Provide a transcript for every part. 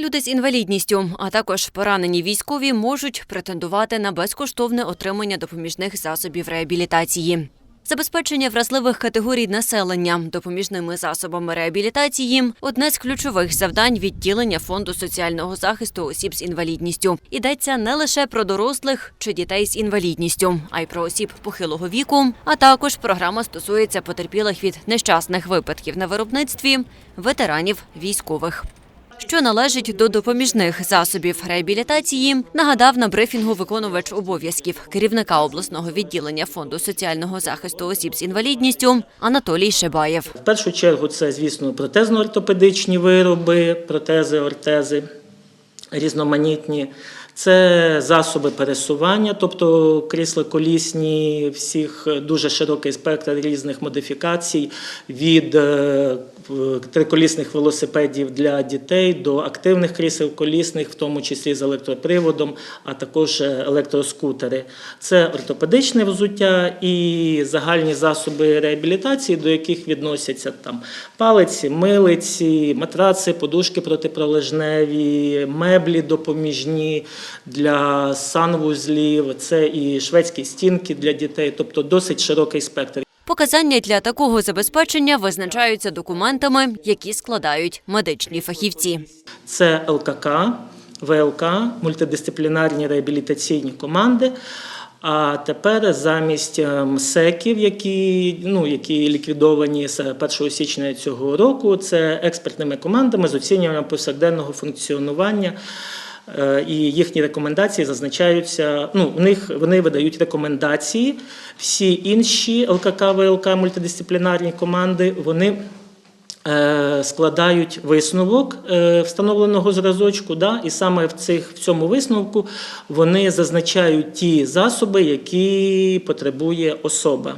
Люди з інвалідністю, а також поранені військові можуть претендувати на безкоштовне отримання допоміжних засобів реабілітації. Забезпечення вразливих категорій населення допоміжними засобами реабілітації одне з ключових завдань відділення фонду соціального захисту осіб з інвалідністю. Йдеться не лише про дорослих чи дітей з інвалідністю, а й про осіб похилого віку. А також програма стосується потерпілих від нещасних випадків на виробництві, ветеранів військових. Що належить до допоміжних засобів реабілітації, нагадав на брифінгу виконувач обов'язків керівника обласного відділення фонду соціального захисту осіб з інвалідністю Анатолій Шибаєв. В першу чергу це, звісно, протезно-ортопедичні вироби, протези, ортези різноманітні. Це засоби пересування, тобто крісла колісні, всіх дуже широкий спектр різних модифікацій від е, триколісних велосипедів для дітей до активних крісел колісних, в тому числі з електроприводом, а також е, електроскутери. Це ортопедичне взуття і загальні засоби реабілітації, до яких відносяться там палиці, милиці, матраци, подушки протипролежневі, меблі допоміжні для санвузлів, це і шведські стінки для дітей, тобто досить широкий спектр. Показання для такого забезпечення визначаються документами, які складають медичні фахівці. Це ЛКК, ВЛК, мультидисциплінарні реабілітаційні команди. А тепер замість е, МСЕКів, які, ну, які ліквідовані з 1 січня цього року, це експертними командами з оцінювання повсякденного функціонування. Е, І їхні рекомендації зазначаються. Ну, у них вони видають рекомендації. Всі інші ЛКК, ВЛК, мультидисциплінарні команди, вони е, складають висновок е, встановленого зразочку, да, і саме в, цих, в цьому висновку вони зазначають ті засоби, які потребує особа.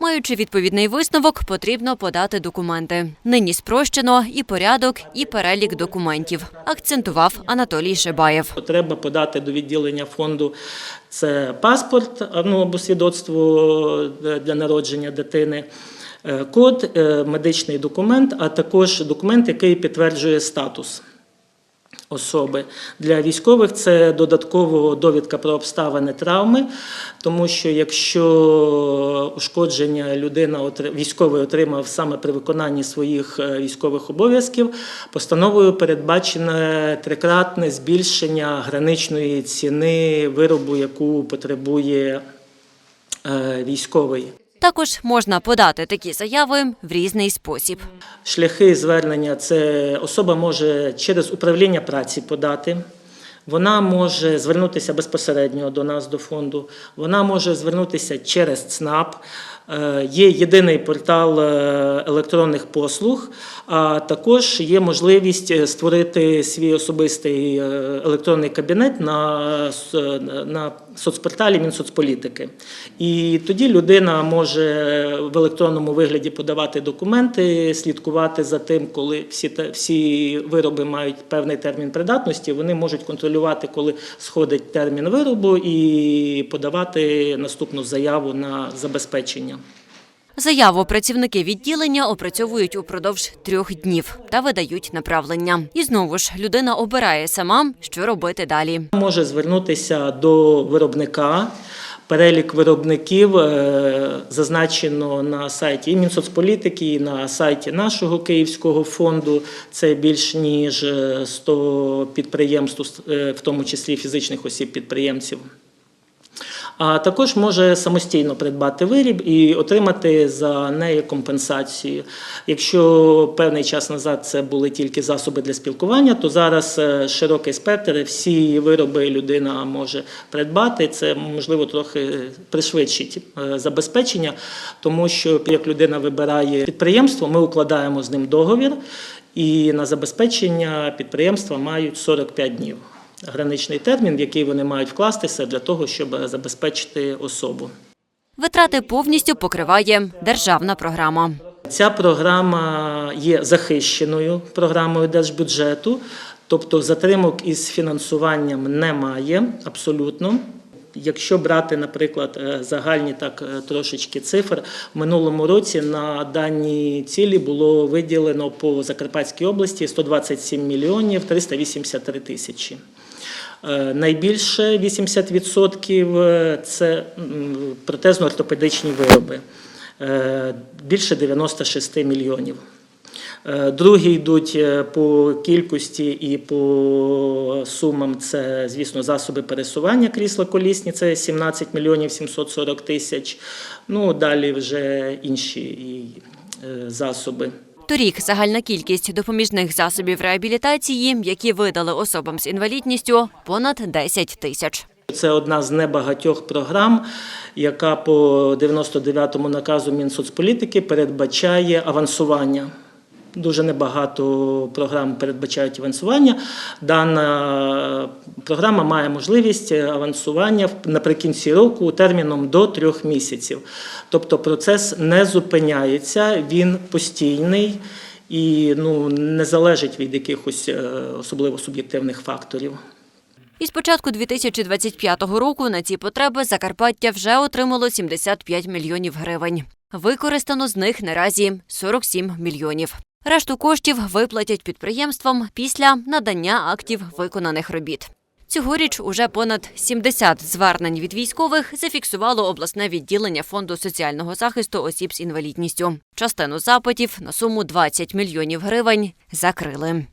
Маючи відповідний висновок, потрібно подати документи. Нині спрощено і порядок, і перелік документів, акцентував Анатолій Шибаєв. Треба подати до відділення фонду це паспорт ну, або свідоцтво е, для народження дитини, е, код, е, медичний документ, а також документ, який підтверджує статус. Особи для військових це додатково довідка про обставини травми, тому що якщо ушкодження людина військовий отримав саме при виконанні своїх е, військових обов'язків, постановою передбачене трикратне збільшення граничної ціни виробу, яку потребує е, військовий. Також можна подати такі заяви в різний спосіб. Шляхи звернення це особа може через управління праці подати. Вона може звернутися безпосередньо до нас, до фонду. Вона може звернутися через ЦНАП. Е, Є єдиний портал е, електронних послуг, а також є можливість е, створити свій особистий електронний кабінет на, на соцпорталі Мінсоцполітики. І тоді людина може в електронному вигляді подавати документи, слідкувати за тим, коли всі, всі вироби мають певний термін придатності. Вони можуть контролювати, коли сходить термін виробу, і подавати наступну заяву на забезпечення. Заяву працівники відділення опрацьовують упродовж трьох днів та видають направлення. І знову ж людина обирає сама, що робити далі. Може звернутися до виробника. Перелік виробників е, зазначено на сайті і Мінсоцполітики, і на сайті нашого Київського фонду. Це більш ніж е, 100 підприємств, е, в тому числі фізичних осіб-підприємців. А також може самостійно придбати виріб і отримати за неї компенсацію. Якщо певний час назад це були тільки засоби для спілкування, то зараз е, широкий спектр, всі вироби людина може придбати. Це можливо трохи пришвидшить е, забезпечення, тому що як людина вибирає підприємство, ми укладаємо з ним договір, і на забезпечення підприємства мають 45 днів граничний термін, в який вони мають вкластися для того, щоб забезпечити особу. Витрати повністю покриває державна програма. Ця програма є захищеною програмою держбюджету, тобто затримок із фінансуванням немає абсолютно. Якщо брати, наприклад, е, загальні так е, трошечки цифр, в минулому році на дані цілі було виділено по Закарпатській області 127 мільйонів 383 тисячі. Е, Найбільше 80% е, це протезно-ортопедичні вироби, Е, більше 96 мільйонів. Другі йдуть по кількості і по сумам. Це, звісно, засоби пересування крісла колісні, це 17 мільйонів 740 тисяч. Ну, далі вже інші засоби. Торік загальна кількість допоміжних засобів реабілітації, які видали особам з інвалідністю, понад 10 тисяч. Це одна з небагатьох програм, яка по 99-му наказу Мінсоцполітики передбачає авансування. Дуже небагато програм передбачають авансування. Дана програма має можливість авансування наприкінці року терміном до трьох місяців. Тобто процес не зупиняється, він постійний і ну, не залежить від якихось е, особливо суб'єктивних факторів. Із початку 2025 року на ці потреби Закарпаття вже отримало 75 мільйонів гривень. Використано з них наразі 47 мільйонів. Решту коштів виплатять підприємствам після надання актів виконаних робіт. Цьогоріч уже понад 70 звернень від військових зафіксувало обласне відділення фонду соціального захисту осіб з інвалідністю. Частину запитів на суму 20 мільйонів гривень закрили.